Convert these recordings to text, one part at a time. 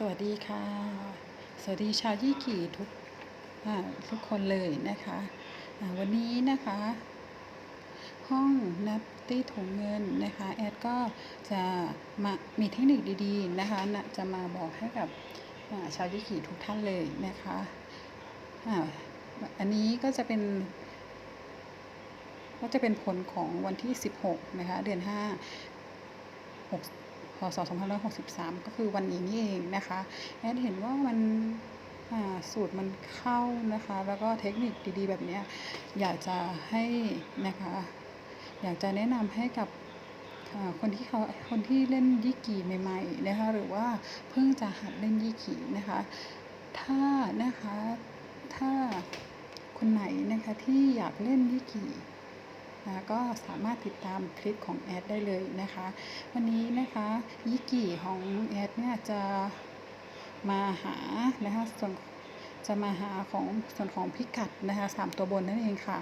สวัสดีค่ะ สวัสดีชาวยี่กี่ทุกทุกคนเลยนะคะวันนี้นะคะ ห้องนับตี้ถุงเงินนะคะ แอดก็จะมามีเทคนิคดีๆนะคะนะจะมาบอกให้กับชาวยี่กี่ทุกท่านเลยนะคะอันนี้ก็จะเป็นก็จะเป็นผลของวันที่ 16 นะคะ เดือน 5 6 พศ2563 ก็คือวันนี้นี่เองนะคะแอดเห็นว่ามันสูตรมันเข้านะคะ แล้วก็เทคนิคดีๆ แบบนี้อยากจะให้นะคะ อยากจะแนะนำให้กับคนที่เขาคนที่เล่นยี่กี่ใหม่ๆนะคะหรือว่าเพิ่งจะหัดเล่นยี่กี่นะคะ ถ้านะคะถ้าคนไหนนะคะที่อยากเล่นยี่กี่ นะก็สามารถติดตามคลิปของแอดได้เลยนะคะ วันนี้นะคะยี่กี่ของแอดเนี่ยจะมาหานะคะส่วนจะมาหาของส่วนของพิกัดนะคะสามตัวบนนั่นเองค่ะ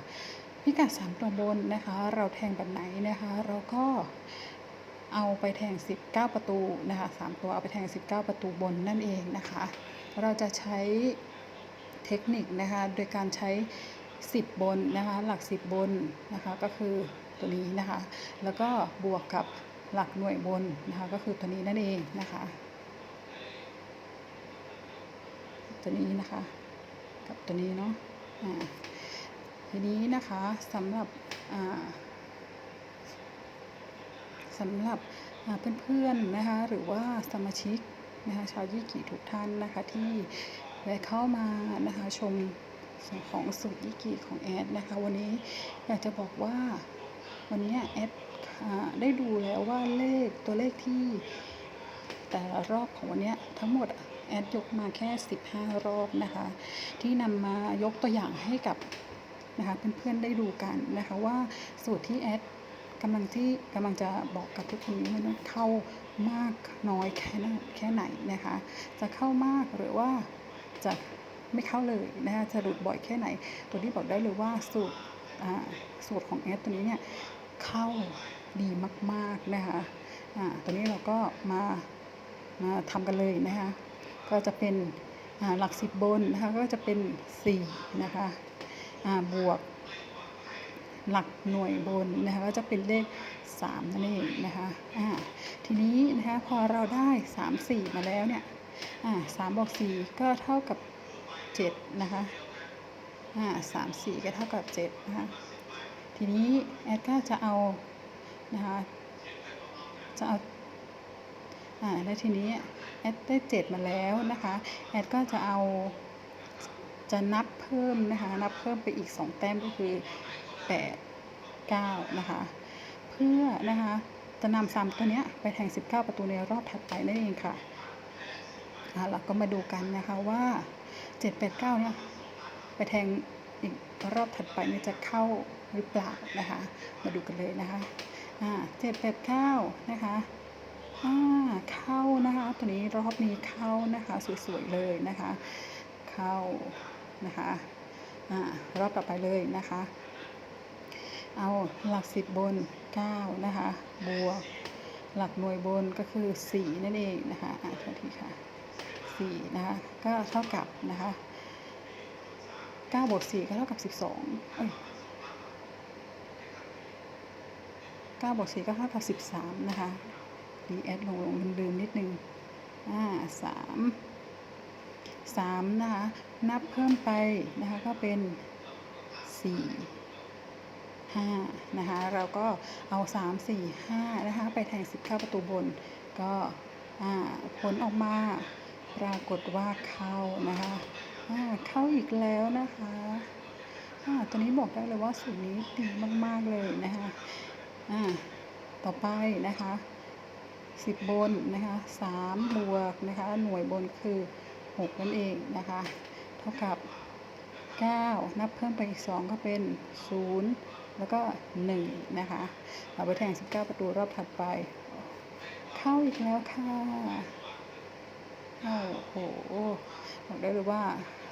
พิกัดสามตัวบนนะคะ เราแทงแบบไหนนะคะ เราก็เอาไปแทง 19 ประตูนะคะสามตัวเอาไปแทง 19 ประตูบนนั่นเองนะคะ เราจะใช้เทคนิคนะคะ โดยการใช้ 10 บนนะคะหลัก 10 บนนะคะก็คือตัวนี้นะคะแล้วก็บวกกับหลักหน่วยบนนะคะก็คือตัวนี้นั่นเองนะคะตัวนี้นะคะกับตัวนี้เนาะอ่าทีนี้นะคะสำหรับอ่าสำหรับอ่าเพื่อนๆนะคะหรือว่าสมาชิกนะคะชาวยี่กี่ทุกท่านนะคะที่ได้เข้ามานะคะชม ส่วนของสูตรยี่กี่ของแอดนะคะ วันนี้อยากจะบอกว่า วันนี้แอดอได้ดูแล้วว่าเลขตัวเลขที่ แต่ละรอบของวันนี้ทั้งหมดแอดยกมาแค่ 15 รอบนะคะ ที่นำมายกตัวอย่างให้กับนะคะเพื่อนๆได้ดูกันนะคะว่าสูตรที่แอดกำลังที่กำลังจะบอกกับทุกคนนี้มันเข้ามากน้อยแค่ไหนแค่ไหนนะคะ จะเข้ามากหรือว่าจะ ไม่เข้าเลยนะคะจะหลุดบ่อยแค่ไหน ตัวนี้บอกได้เลยว่าสูตรสูตรของแอดตัวนี้เนี่ยเข้าดีมากๆนะคะอ่าตัวนี้เราก็มามาทำกันเลยนะคะก็จะเป็นหลักสิบบนนะคะก็จะเป็น4นะคะบวกหลักหน่วยบนนะคะก็จะเป็นเลข3นั่นเองนะคะอ่าทีนี้นะคะพอเราได้ 3 4 มาแล้วเนี่ยสามบวก4ก็เท่ากับ 7นะคะอ่าสามสี่ก็เท่ากับ7นะคะทีนี้แอดก็จะเอานะคะจะเอาอ่าแล้วทีนี้แอดได้7มาแล้วนะคะแอดก็จะเอาจะนับเพิ่มนะคะนับเพิ่มไปอีก2แต้มก็คือ8 9นะคะเพื่อนะคะจะนำซ้ำตัวเนี้ยไปแทง19ประตูในรอบถัดไปนั่นเองค่ะอ่าเราก็มาดูกันนะคะว่า 7 8 9เก้าเนี่ยไปแทงอีกรอบถัดไปเนี่ยจะเข้าหรือเปล่านะคะ มาดูกันเลยนะคะอ่า7 8 9นะคะอ่าเข้านะคะ ตัวนี้รอบนี้เข้านะคะสวยๆเลยนะคะ เข้านะคะอ่ารอบต่อไปเลยนะคะ เอาหลักสิบบน9นะคะบวกหลักหน่วยบนก็คือ4นั่นเองนะคะอ่าโทษทีค่ะ 4นะคะก็เท่ากับนะคะ9บวก4ก็เท่ากับ 12เอ้ย9บวก4ก็เท่ากับ 13 นะคะดีแอดลงลงลืมนิดนึงอ่าสามสามนะคะ นับเพิ่มไปนะคะ ก็เป็นสี่ห้านะคะ เราก็เอาสามสี่ห้านะคะ ไปแทงสิบเข้าประตูบน ก็ผลออกมา ปรากฏว่าเข้านะคะเข้าอีกแล้วนะคะตัวนี้บอกได้เลยว่าสูตรนี้ดีมาก ๆ เลยนะคะต่อไปนะคะสิบบนนะคะสามบวกนะคะหน่วยบนคือหกนั่นเองนะคะเท่ากับเก้านับเพิ่มไปอีกสองก็เป็นศูนย์แล้วก็หนึ่งนะคะเอาไปแทงสิบเก้าประตูรอบถัดไป เข้าอีกแล้วค่ะ หบอกได้เลยว่า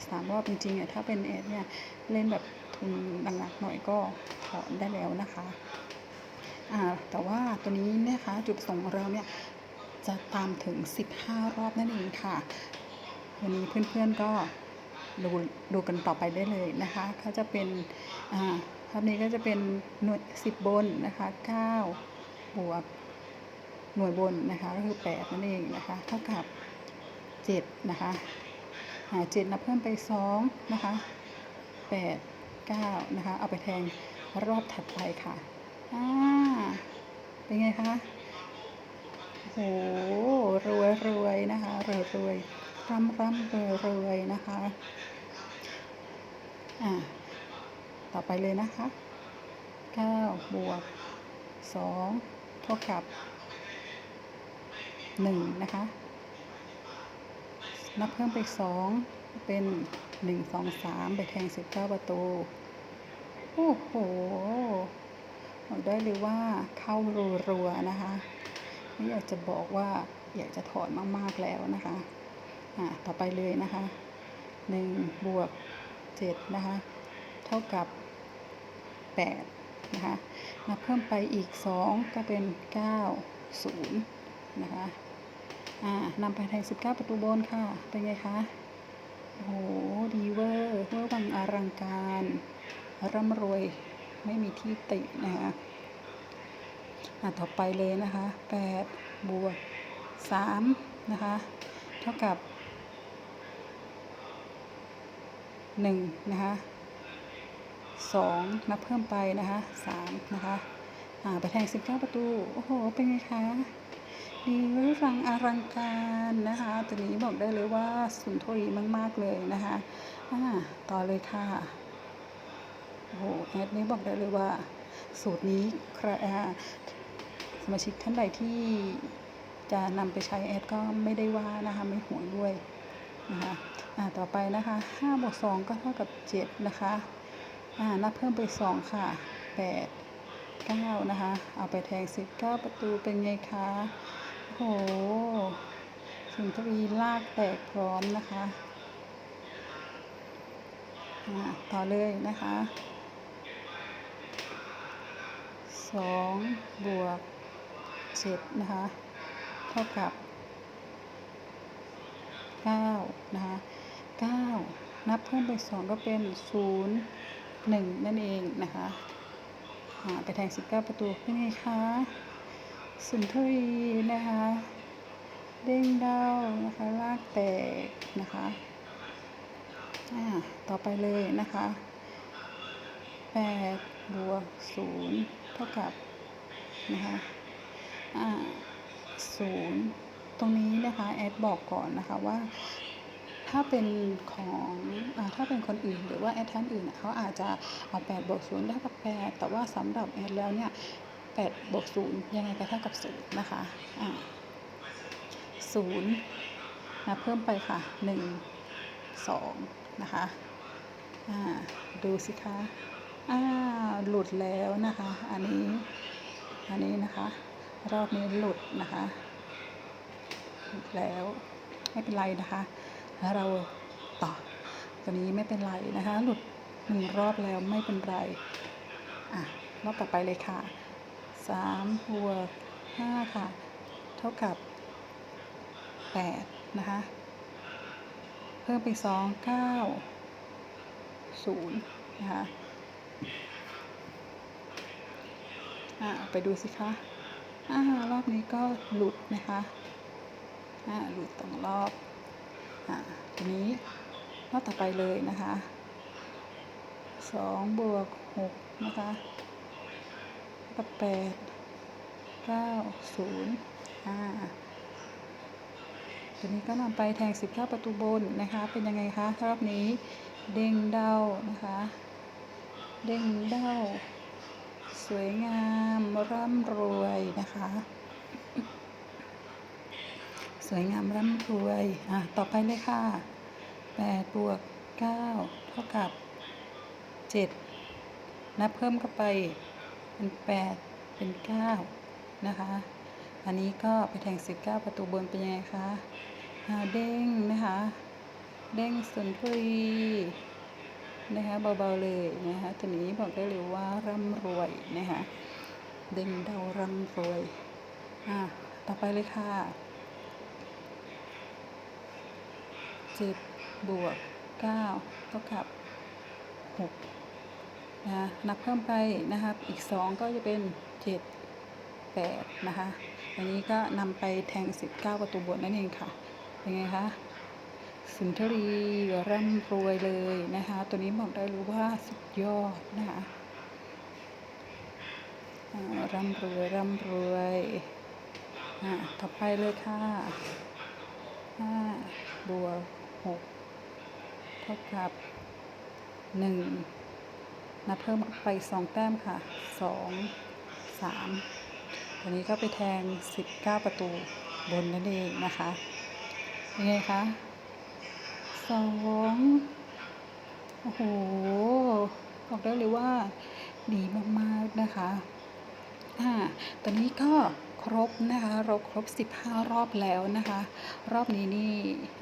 สามรอบจริงๆเนี่ยถ้าเป็นเอสเนี่ยเล่นแบบทุนหนักๆหน่อยก็ถอนได้แล้วนะคะแต่ว่าตัวนี้นะคะจุดประสงค์ของเราเนี่ยจะตามถึง 15 รอบนั่นเองค่ะ วันนี้เพื่อนๆก็ดูดูกันต่อไปได้เลยนะคะเขาจะเป็นภาพนี้ก็จะเป็นหน่วย10 บนนะคะ9บวกหน่วยบนนะคะก็คือ 8 นั่นเองนะคะ เท่ากับ 7นะคะ หา7นับเพิ่มไป2นะคะ8 9นะคะ เอาไปแทงรอบถัดไปค่ะอ่าเป็นไงคะโอ้โหรวยรวยนะคะรวยรวยร่ำร่ำรวยรวยนะคะอ่าต่อไปเลยนะคะ9บวก2เท่ากับ1นะคะ นับเพิ่มไป2เป็น1 2 3ไปแทง19ประตู โอ้โหบอกได้เลยว่าเข้ารัวๆนะคะไม่อยากจะบอกว่าอยากจะถอนมากๆแล้วนะคะอ่าต่อไปเลยนะคะ1บวก7นะคะเท่ากับ8นะคะนับเพิ่มไปอีก2ก็เป็น9 0นะคะ อ่านำไปแทง19 ประตูบนค่ะ เป็นไงคะ โอ้โห ดีเวอร์เวอร์วังอลังการ ร่ำรวย ไม่มีที่ตินะคะอะต่อไปเลยนะคะ8บวก3นะคะ เท่ากับ1นะคะ2นับเพิ่มไปนะคะ3นะคะ อ่า ไปแทง19 ประตู โอ้โห เป็นไงคะ ดีวอร์รังอลังการนะคะตัวนี้บอกได้เลยว่าสุนทรีมาก ๆ เลยนะคะอ่าต่อเลยค่ะโอ้โหแอดนี้บอกได้เลยว่า สูตรนี้ใคร่สมาชิกท่านใดที่จะนำไปใช้แอดก็ไม่ได้ว่านะคะไม่ห่วงด้วยนะคะอ่าต่อไปนะคะ5บวก2ก็เท่ากับ 7 นะคะอ่านับเพิ่มไป 2 ค่ะ 8 9 นะคะ เอาไปแทง19ประตูเป็นไงคะ สุนทรีลากแตกพร้อมนะคะอ่าต่อเลยนะคะ2บวก7นะคะ เท่ากับ9นะคะ9นับเพิ่มไป2ก็เป็น0 1นั่นเองนะคะอ่าไปแทง19ประตูเป็นไงคะ สุนทรีนะคะ เด้งเด้านะคะลากแตกนะคะอ่าต่อไปเลยนะคะ8บวก0เท่ากับนะคะอ่า0ตรงนี้นะคะแอดบอกก่อนนะคะว่าถ้าเป็นของอาถ้าเป็นคนอื่นหรือว่าแอดท่านอื่นเขาอาจจะเอา8บวก0เท่ากับ8แต่ว่าสำหรับแอดแล้วเนี่ย 8บวก0ยังไงก็เท่ากับ0นะคะอ่า0นะเพิ่มไปค่ะ 1 2 นะคะอ่าดูสิคะอ่าหลุดแล้วนะคะ อันนี้อันนี้นะคะ รอบนี้หลุดนะคะหลุดแล้วไม่เป็นไรนะคะ เราต่อตัวนี้ไม่เป็นไรนะคะ หลุดหนึ่งรอบแล้วไม่เป็นไรอะรอบต่อไปเลยค่ะ สามบวกห้าค่ะ เท่ากับแปดนะคะ เพิ่มไปสองเก้าศูนย์นะคะอ่าไปดูสิคะอ่ารอบนี้ก็หลุดนะคะอ่าหลุดสองรอบอ่าทีนี้รอบต่อไปเลยนะคะสองบวกหกนะคะ กับแปดเก้าศูนย์อ่าตัวนี้ก็นำไปแทง19ประตูบนนะคะ เป็นยังไงคะรอบนี้เด้งเด้านะคะ เด้งเด้าสวยงามร่ำรวยนะคะ สวยงามร่ำรวย อะ ต่อไปเลยค่ะ8บวก9เท่ากับ7นับเพิ่มเข้าไป เป็นแปดเป็นเก้านะคะ อันนี้ก็ไปแทงสิบเก้าประตูบนเป็นยังไงคะเด้งนะคะ เด้งสุนทรีนะคะเบาๆเลยนะคะทีนี้บอกได้เลยว่าร่ำรวยนะคะเด้งเดาร่ำรวยอะต่อไปเลยค่ะสิบบวกเก้าเท่ากับหก นะนับเพิ่มไปนะครับ อีก 2 ก็จะเป็น 7 8 นะคะ อันนี้ก็นำไปแทง 19 ประตูบนนั่นเองค่ะ เป็นไงคะสุนทรีร่ำรวยเลยนะคะ ตัวนี้บอกได้รู้ว่าสุดยอดนะคะร่ำรวยร่ำรวยอ่าต่อไปเลยค่ะห้าบวกหกเท่ากับหนึ่ง นับเพิ่มไปสองแต้มค่ะสองสามตัวนี้ก็ไปแทงสิบเก้าประตูบนนั่นเองนะคะเป็นไงคะสองโอ้โหบอกได้เลยว่าดีมากๆนะคะอ่าตอนนี้ก็ครบนะคะเราครบ 15 รอบแล้วนะคะ รอบนี้นี่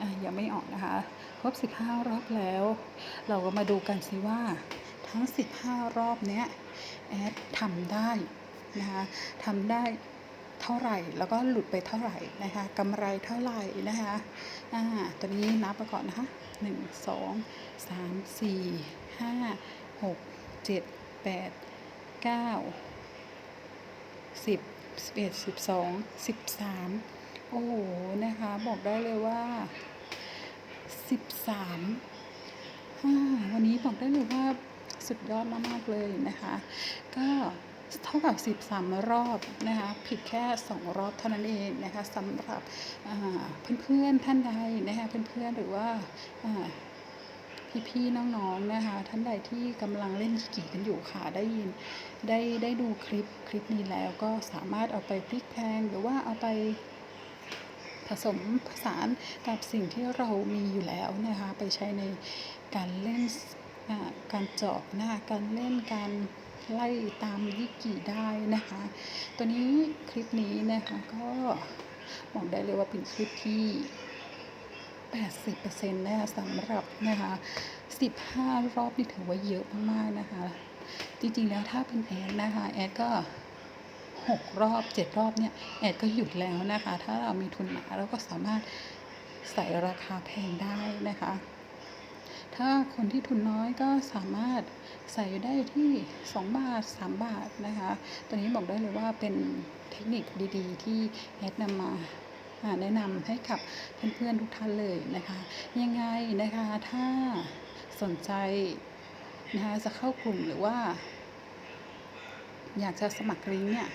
อะยังไม่ออกนะคะ ครบ 15 รอบแล้ว เราก็มาดูกันสิว่า ทั้ง 15 รอบเนี้ยแอดทำได้นะคะทำได้เท่าไหร่แล้วก็หลุดไปเท่าไหร่นะคะกำไรเท่าไหร่นะคะอ่าตัวนี้นับไปก่อนนะคะหนึ่งสองสามสี่ห้าหกเจ็ดแปดเก้าสิบสิบเอ็ดสิบสองสิบสามโอ้โหนะคะบอกได้เลยว่าสิบสามวันนี้บอกได้เลยว่า สุดยอดมากๆเลยนะคะ ก็เท่ากับ 13 รอบนะคะ ผิดแค่ 2 รอบเท่านั้นเองนะคะสำหรับเพื่อนๆท่านใดนะคะเพื่อนๆหรือว่าพี่ๆน้องๆนะคะ ท่านใดที่กำลังเล่นขี่กันอยู่ค่ะได้ยินได้ได้ดูคลิปคลิปนี้แล้วก็สามารถเอาไปพลิกแพงหรือว่าเอาไปผสมผสานกับสิ่งที่เรามีอยู่แล้วนะคะ ไปใช้ในการเล่น การจาะนะคะการเล่นการไล่ตามยิกิได้นะคะ ตัวนี้คลิปนี้นะคะก็บอกได้เลยว่าเป็นคลิปที่ 80%นะคะสำหรับนะคะ15 รอบนี่ถือว่าเยอะมากๆนะคะ จริงๆแล้วถ้าเป็นแอดนะคะ แอดก็ 6 รอบ 7 รอบเนี่ย แอดก็หยุดแล้วนะคะ ถ้าเรามีทุนหนาเราก็สามารถใส่ราคาแพงได้นะคะ ถ้าคนที่ทุนน้อยก็สามารถใส่ได้ที่ 2 บาท 3 บาทนะคะ ตัวนี้บอกได้เลยว่าเป็นเทคนิคดีๆ ที่แอดนำมาแนะนำให้กับเพื่อนๆทุกท่านเลยนะคะ ยังไงนะคะถ้าสนใจนะคะจะเข้ากลุ่มหรือว่า อยากจะสมัครลิงก์เนี่ย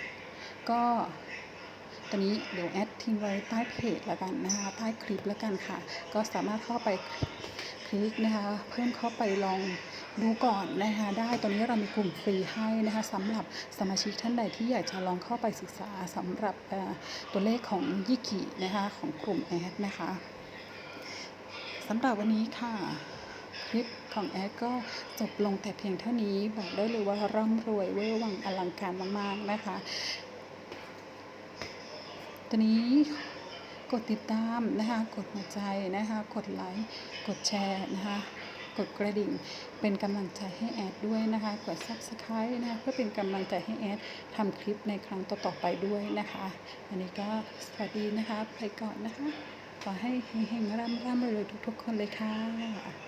ก็ตอนนี้เดี๋ยวแอดทิ้งไว้ใต้เพจแล้วกันนะคะใต้คลิปแล้วกันค่ะ ก็สามารถเข้าไป ลิกนะคะ เพิ่มเข้าไปลองดูก่อนนะคะได้ตอนนี้เรามีกลุ่มฟรีให้นะคะสำหรับสมาชิกท่านใดที่อยากจะลองเข้าไปศึกษาสำหรับตัวเลขของยิกินะคะของกลุ่มแอดนะคะสำหรับวันนี้ค่ะคลิปของแอดก็จบลงแต่เพียงเท่านี้บอกได้เลยว่าร่ำรวยเวอร์วังอลังการมาก ๆ นะคะ ตอนนี้ กดติดตามนะคะกดหัวใจนะคะกดไลค์กดแชร์นะคะกดกระดิ่งเป็นกำลังใจให้แอดด้วยนะคะ กด subscribe นะคะเพื่อเป็นกำลังใจให้แอดทำคลิปในครั้งต่อๆไปด้วยนะคะอันนี้ก็สวัสดีนะคะไปก่อนนะคะ ขอให้เฮงๆร่ำร่ำรวยทุกๆคนเลยค่ะ